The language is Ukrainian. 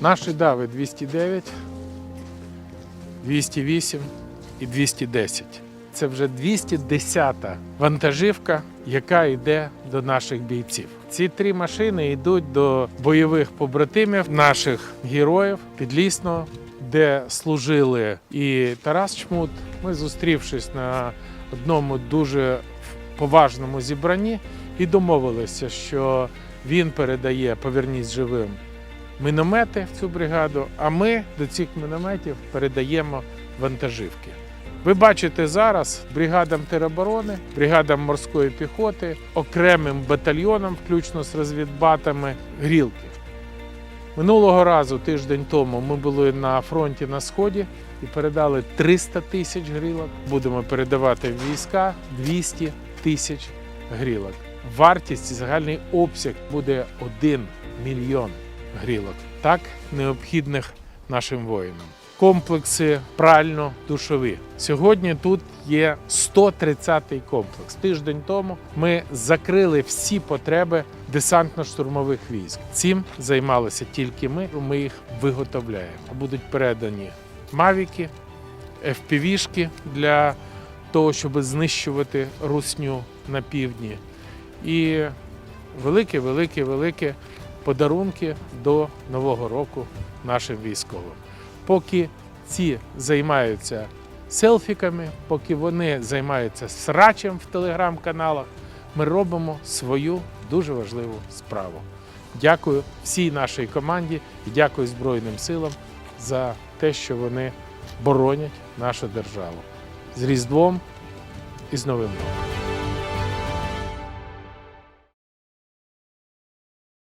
Наші дави 209, 208 і 210. Це вже 210-та вантажівка, яка йде до наших бійців. Ці три машини йдуть до бойових побратимів наших героїв Підлісного, де служили і Тарас Чмут. Ми зустрівшись на одному дуже поважному зібранні і домовилися, що він передає Повернісь живим міномети в цю бригаду, а ми до цих мінометів передаємо вантажівки. Ви бачите зараз бригадам тероборони, бригадам морської піхоти, окремим батальйонам, включно з розвідбатами, грілки. Минулого разу, тиждень тому, ми були на фронті на сході і передали 300 тисяч грілок. Будемо передавати в війська 200 тисяч грілок. Вартість загальний обсяг буде 1 мільйон грілок, так необхідних нашим воїнам. Комплекси прально-душові. Сьогодні тут є 130-й комплекс. Тиждень тому ми закрили всі потреби десантно-штурмових військ. Цим займалися тільки ми. Ми їх виготовляємо. Будуть передані мавіки, FPV-шки для того, щоб знищувати русню на півдні. І велике, велике, велике подарунки до Нового року нашим військовим. Поки ці займаються селфіками, поки вони займаються срачем в телеграм-каналах, ми робимо свою дуже важливу справу. Дякую всій нашій команді і дякую Збройним силам за те, що вони боронять нашу державу. З Різдвом і з Новим роком!